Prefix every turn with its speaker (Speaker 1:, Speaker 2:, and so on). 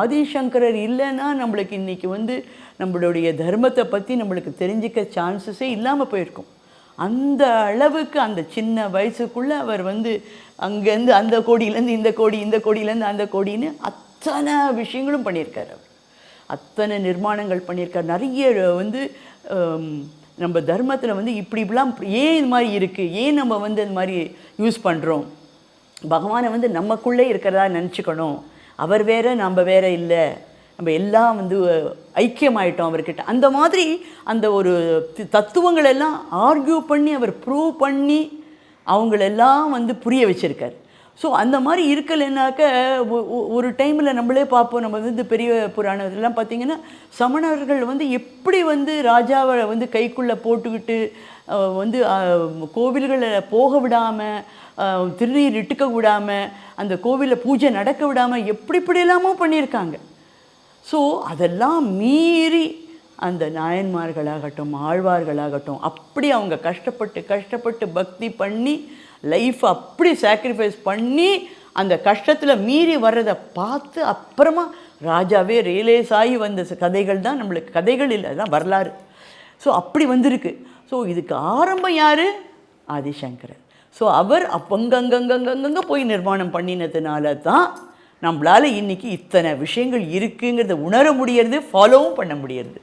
Speaker 1: ஆதிசங்கரர் இல்லைன்னா நம்மளுக்கு இன்றைக்கி வந்து நம்மளுடைய தர்மத்தை பற்றி நம்மளுக்கு தெரிஞ்சிக்க சான்சஸே இல்லாமல் போயிருக்கும். அந்த அளவுக்கு அந்த சின்ன வயசுக்குள்ளே அவர் வந்து அங்கேருந்து அந்த கோடியிலேருந்து இந்த கோடி இந்த கோடியிலேருந்து அந்த கோடின்னு அத்தனை விஷயங்களும் பண்ணியிருக்காரு அவர். அத்தனை நிர்மாணங்கள் பண்ணியிருக்கார். நிறைய வந்து நம்ம தர்மத்தில் வந்து இப்படி இப்படிலாம் ஏன் இது மாதிரி இருக்குது ஏன் நம்ம வந்து இந்த மாதிரி யூஸ் பண்ணுறோம் பகவானை வந்து நமக்குள்ளே இருக்கிறதா நினச்சிக்கணும். அவர் வேற நம்ம வேறு இல்லை. நம்ம எல்லாம் வந்து ஐக்கியமாயிட்டோம் அவர்கிட்ட. அந்த மாதிரி அந்த ஒரு தத்துவங்களெல்லாம் எல்லாம் ஆர்கியூ பண்ணி அவர் ப்ரூவ் பண்ணி அவங்களெல்லாம் வந்து புரிய வச்சுருக்கார். ஸோ அந்த மாதிரி இருக்கலைன்னாக்க ஒ- ஒரு டைமில் நம்மளே பார்ப்போம். நம்ம வந்து பெரிய புராணத்திலாம் பார்த்தீங்கன்னா சமணர்கள் வந்து எப்படி வந்து ராஜாவை வந்து கைக்குள்ளே போட்டுக்கிட்டு வந்து கோவில்களை போக விடாமல் திருநீர் இட்டுக்க விடாமல் அந்த கோவிலில் பூஜை நடக்க விடாமல் எப்படி இப்படி எல்லாமோ பண்ணியிருக்காங்க. ஸோ அதெல்லாம் மீறி அந்த நாயன்மார்களாகட்டும் ஆழ்வார்களாகட்டும் அப்படி அவங்க கஷ்டப்பட்டு கஷ்டப்பட்டு பக்தி பண்ணி லைஃப் அப்படி சாக்ரிஃபைஸ் பண்ணி அந்த கஷ்டத்தில் மீறி வர்றதை பார்த்து அப்புறமா ராஜாவே ரியலைஸ் ஆகி வந்த கதைகள் தான் நம்மளுக்கு கதைகள் இல்லை அதுதான் வரலாறு. ஸோ அப்படி வந்திருக்கு. ஸோ இதுக்கு ஆரம்பம் யார்? ஆதிசங்கரர். ஸோ அவர் அப்பங்கங்கங்கங்கங்க போய் நிர்மாணம் பண்ணினதுனால தான் நம்மளால் இன்றைக்கி இத்தனை விஷயங்கள் இருக்குங்கிறத உணர முடியறது ஃபாலோவும் பண்ண முடியறது.